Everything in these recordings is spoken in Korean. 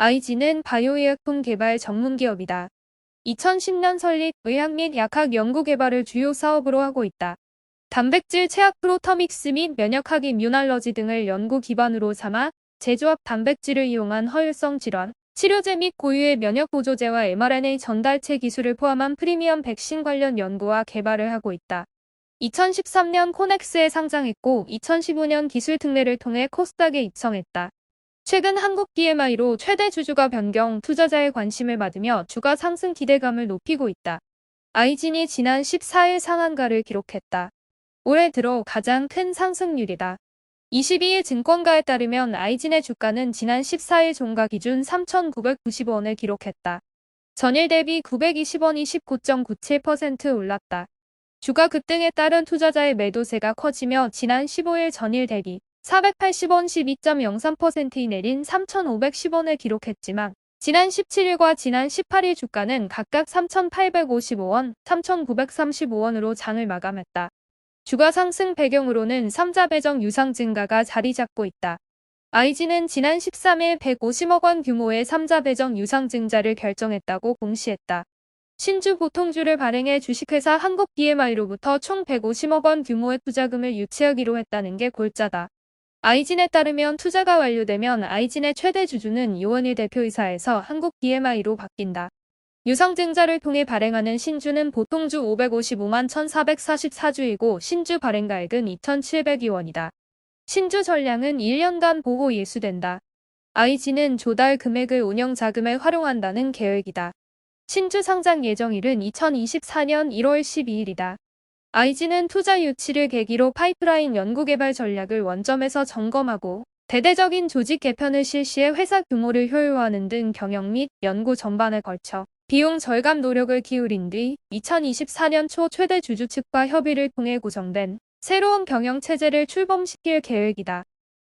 IG는 바이오의약품 개발 전문 기업이다. 2010년 설립 의학 및 약학 연구 개발을 주요 사업으로 하고 있다. 단백질 체학 프로터믹스 및 면역학 이뮤날러지 등을 연구 기반으로 삼아 제조합 단백질을 이용한 허혈성 질환, 치료제 및 고유의 면역 보조제와 mRNA 전달체 기술을 포함한 프리미엄 백신 관련 연구와 개발을 하고 있다. 2013년 코넥스에 상장했고 2015년 기술 특례를 통해 코스닥에 입성했다. 최근 한국 PMI로 최대 주주가 변경 투자자의 관심을 받으며 주가 상승 기대감을 높이고 있다. 아이진이 지난 14일 상한가를 기록했다. 올해 들어 가장 큰 상승률이다. 22일 증권가에 따르면 아이진의 주가는 지난 14일 종가 기준 3,995원을 기록했다. 전일 대비 920원이 19.97% 올랐다. 주가 급등에 따른 투자자의 매도세가 커지며 지난 15일 전일 대비 480원 12.03%이 내린 3,510원을 기록했지만 지난 17일과 지난 18일 주가는 각각 3,855원, 3,935원으로 장을 마감했다. 주가 상승 배경으로는 3자 배정 유상 증가가 자리 잡고 있다. IG는 지난 13일 150억 원 규모의 3자 배정 유상 증자를 결정했다고 공시했다. 신주 보통주를 발행해 주식회사 한국 BMI로부터 총 150억 원 규모의 투자금을 유치하기로 했다는 게 골자다. 아이진에 따르면 투자가 완료되면 아이진의 최대 주주는 이원일 대표이사에서 한국 BMI로 바뀐다. 유상증자를 통해 발행하는 신주는 보통 주 555만 1444주이고 신주 발행가액은 2,700위원이다. 신주 전량은 1년간 보호 예수된다. 아이진은 조달 금액을 운영 자금에 활용한다는 계획이다. 신주 상장 예정일은 2024년 1월 12일이다. IG는 투자 유치를 계기로 파이프라인 연구개발 전략을 원점에서 점검하고 대대적인 조직 개편을 실시해 회사 규모를 효율화하는 등 경영 및 연구 전반에 걸쳐 비용 절감 노력을 기울인 뒤 2024년 초 최대 주주 측과 협의를 통해 구성된 새로운 경영 체제를 출범시킬 계획이다.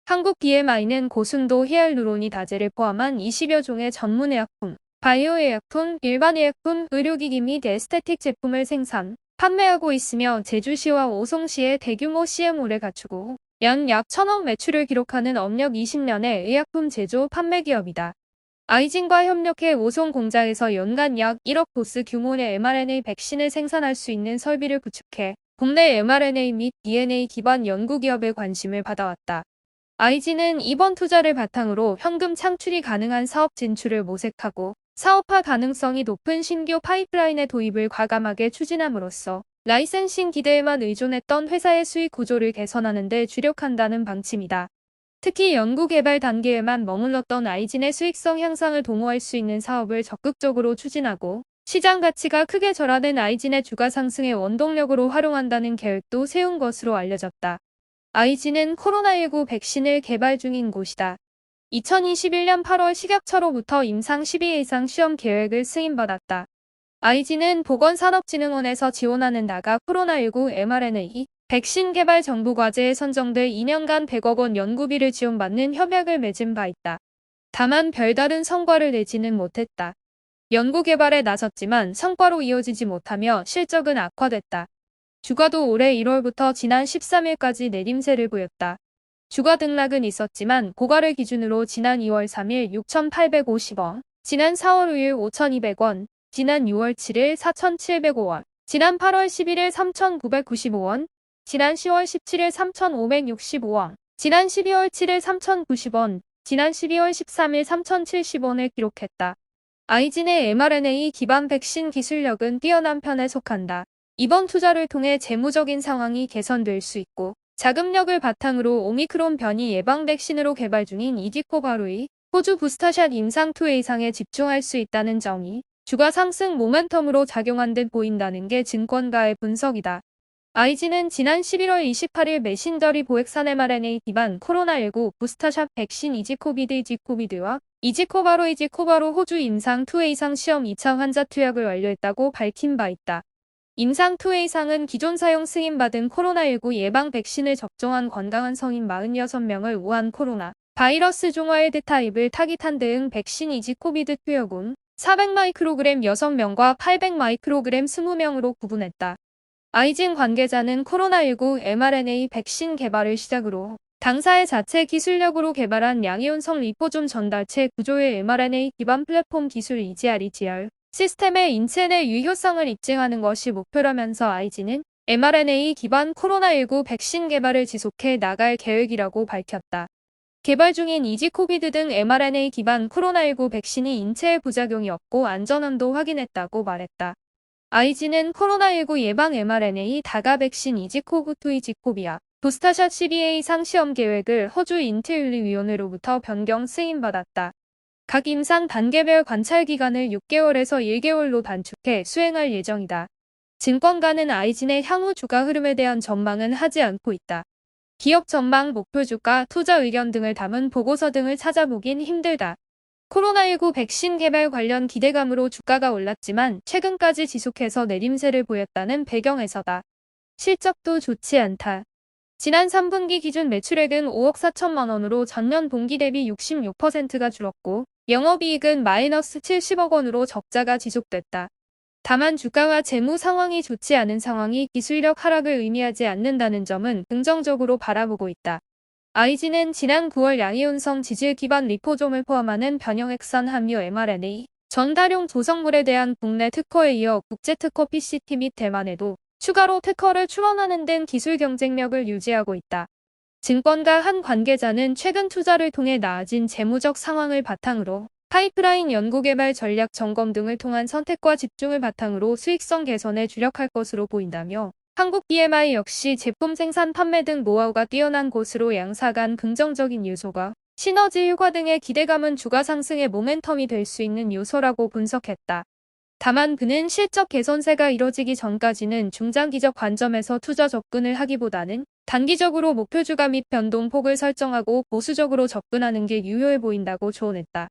한국 BMI는 고순도 히알루로니 다제를 포함한 20여 종의 전문 의약품, 바이오 의약품, 일반 의약품, 의료기기 및 에스테틱 제품을 생산, 판매하고 있으며 제주시와 오송시에 대규모 CMO를 갖추고 연 약 천억 매출을 기록하는 업력 20년의 의약품 제조 판매 기업이다. 아이진과 협력해 오송 공장에서 연간 약 1억 도스 규모의 mRNA 백신을 생산할 수 있는 설비를 구축해 국내 mRNA 및 DNA 기반 연구기업의 관심을 받아왔다. 아이진은 이번 투자를 바탕으로 현금 창출이 가능한 사업 진출을 모색하고 사업화 가능성이 높은 신규 파이프라인의 도입을 과감하게 추진함으로써 라이센싱 기대에만 의존했던 회사의 수익 구조를 개선하는 데 주력한다는 방침이다. 특히 연구개발 단계에만 머물렀던 아이진의 수익성 향상을 도모할 수 있는 사업을 적극적으로 추진하고 시장 가치가 크게 절하된 아이진의 주가 상승의 원동력으로 활용한다는 계획도 세운 것으로 알려졌다. 아이진은 코로나19 백신을 개발 중인 곳이다. 2021년 8월 식약처로부터 임상 12회 이상 시험 계획을 승인받았다. IG는 보건산업진흥원에서 지원하는 나가 코로나19 mRNA 백신 개발 정부 과제에 선정돼 2년간 100억 원 연구비를 지원받는 협약을 맺은 바 있다. 다만 별다른 성과를 내지는 못했다. 연구 개발에 나섰지만 성과로 이어지지 못하며 실적은 악화됐다. 주가도 올해 1월부터 지난 13일까지 내림세를 보였다. 주가 등락은 있었지만 고가를 기준으로 지난 2월 3일 6,850원, 지난 4월 5일 5,200원, 지난 6월 7일 4,705원, 지난 8월 11일 3,995원, 지난 10월 17일 3,565원, 지난 12월 7일 3,090원, 지난 12월 13일 3,070원을 기록했다. 아이진의 mRNA 기반 백신 기술력은 뛰어난 편에 속한다. 이번 투자를 통해 재무적인 상황이 개선될 수 있고 자금력을 바탕으로 오미크론 변이 예방 백신으로 개발 중인 이디코바로이 호주 부스터샷 임상 2회 이상에 집중할 수 있다는 점이 주가 상승 모멘텀으로 작용한 듯 보인다는 게 증권가의 분석이다. 아이지는 지난 11월 28일 메신저리 보액산 mRNA 기반 코로나19 부스터샷 백신 이지코비드 이지코비드와 이지코바로 이지코바로 호주 임상 2회 이상 시험 2차 환자 투약을 완료했다고 밝힌 바 있다. 임상 2회 이상은 기존 사용 승인받은 코로나19 예방 백신을 접종한 건강한 성인 46명을 우한 코로나 바이러스 종화일드 타입을 타깃한 대응 백신 이지 코비드 투여군 400마이크로그램 6명과 800마이크로그램 20명으로 구분했다. 아이진 관계자는 코로나19 mRNA 백신 개발을 시작으로 당사의 자체 기술력으로 개발한 양이온성 리포좀 전달체 구조의 mRNA 기반 플랫폼 기술 EGR-EGR 시스템의 인체 내 유효성을 입증하는 것이 목표라면서 IG는 mRNA 기반 코로나19 백신 개발을 지속해 나갈 계획이라고 밝혔다. 개발 중인 이지코비드 등 mRNA 기반 코로나19 백신이 인체에 부작용이 없고 안전함도 확인했다고 말했다. IG는 코로나19 예방 mRNA 다가 백신 이지코브2 이지코비아 도스타샷 CBA 상시험 계획을 허주 인트윤리위원회로부터 변경 승인받았다. 각 임상 단계별 관찰 기간을 6개월에서 1개월로 단축해 수행할 예정이다. 증권가는 아이진의 향후 주가 흐름에 대한 전망은 하지 않고 있다. 기업 전망, 목표 주가, 투자 의견 등을 담은 보고서 등을 찾아보긴 힘들다. 코로나19 백신 개발 관련 기대감으로 주가가 올랐지만 최근까지 지속해서 내림세를 보였다는 배경에서다. 실적도 좋지 않다. 지난 3분기 기준 매출액은 5억 4천만 원으로 전년 동기 대비 66%가 줄었고 영업이익은 마이너스 70억 원으로 적자가 지속됐다. 다만 주가와 재무 상황이 좋지 않은 상황이 기술력 하락을 의미하지 않는다는 점은 긍정적으로 바라보고 있다. IG는 지난 9월 양이온성 지질 기반 리포좀을 포함하는 변형액선 함유 mRNA 전달용 조성물에 대한 국내 특허에 이어 국제 특허 PCT 및 대만에도 추가로 특허를 출원하는 등 기술 경쟁력을 유지하고 있다. 증권가 한 관계자는 최근 투자를 통해 나아진 재무적 상황을 바탕으로 파이프라인 연구개발 전략 점검 등을 통한 선택과 집중을 바탕으로 수익성 개선에 주력할 것으로 보인다며 한국 BMI 역시 제품 생산 판매 등 노하우가 뛰어난 곳으로 양사 간 긍정적인 요소가 시너지 효과 등의 기대감은 주가 상승의 모멘텀이 될 수 있는 요소라고 분석했다. 다만 그는 실적 개선세가 이뤄지기 전까지는 중장기적 관점에서 투자 접근을 하기보다는 단기적으로 목표 주가 및 변동폭을 설정하고 보수적으로 접근하는 게 유효해 보인다고 조언했다.